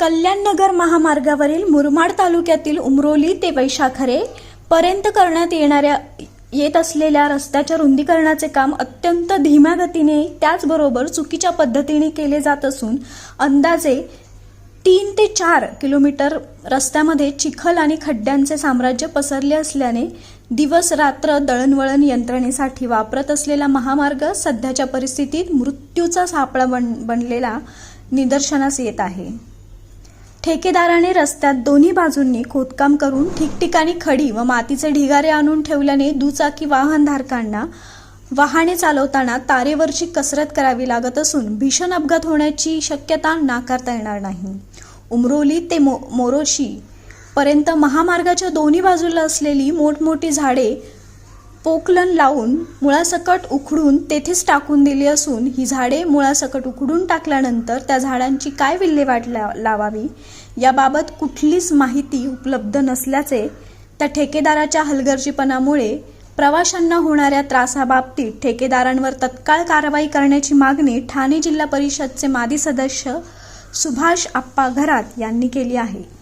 कल्याणनगर महामार्गावरील मुरमाड तालुक्यातील उमरोली ते वैशाखरे पर्यंत करण्यात येणाऱ्या येत असलेल्या रस्त्याच्या रुंदीकरणाचे काम अत्यंत धीम्या गतीने त्याचबरोबर चुकीच्या पद्धतीने केले जात असून अंदाजे तीन ते चार किलोमीटर रस्त्यामध्ये चिखल आणि खड्ड्यांचे साम्राज्य पसरले असल्याने दिवस रात्र दळणवळण यंत्रणेसाठी वापरत असलेला महामार्ग सध्याच्या परिस्थितीत मृत्यूचा सापळा बन बनलेला निदर्शनास येत आहे. ठेकेदाराने रस्त्यात दोन्ही बाजूंनी खोदकाम करून ठिकठिकाणी खडी व मातीचे ढिगारे आणून ठेवल्याने दुचाकी वाहनधारकांना वाहने चालवताना तारेवरची कसरत करावी लागत असून भीषण अपघात होण्याची शक्यता नाकारता येणार नाही. उमरोली ते मो मोरोशी पर्यंत महामार्गाच्या दोन्ही बाजूला असलेली मोठमोठी झाडे पोकलन लावून मुळासकट उखडून तेथेच टाकून दिली असून ही झाडे मुळासकट उखडून टाकल्यानंतर त्या झाडांची काय विल्हेवाट ला- लावावी? याबाबत कुठलीच माहिती उपलब्ध नसल्याचे त्या ठेकेदाराच्या हलगर्जीपणामुळे प्रवाशांना होणाऱ्या त्रासाबाबतीत ठेकेदारांवर तत्काळ कारवाई करण्याची मागणी ठाणे जिल्हा परिषदचे माजी सदस्य सुभाष आप्पा घरात यांनी केली आहे.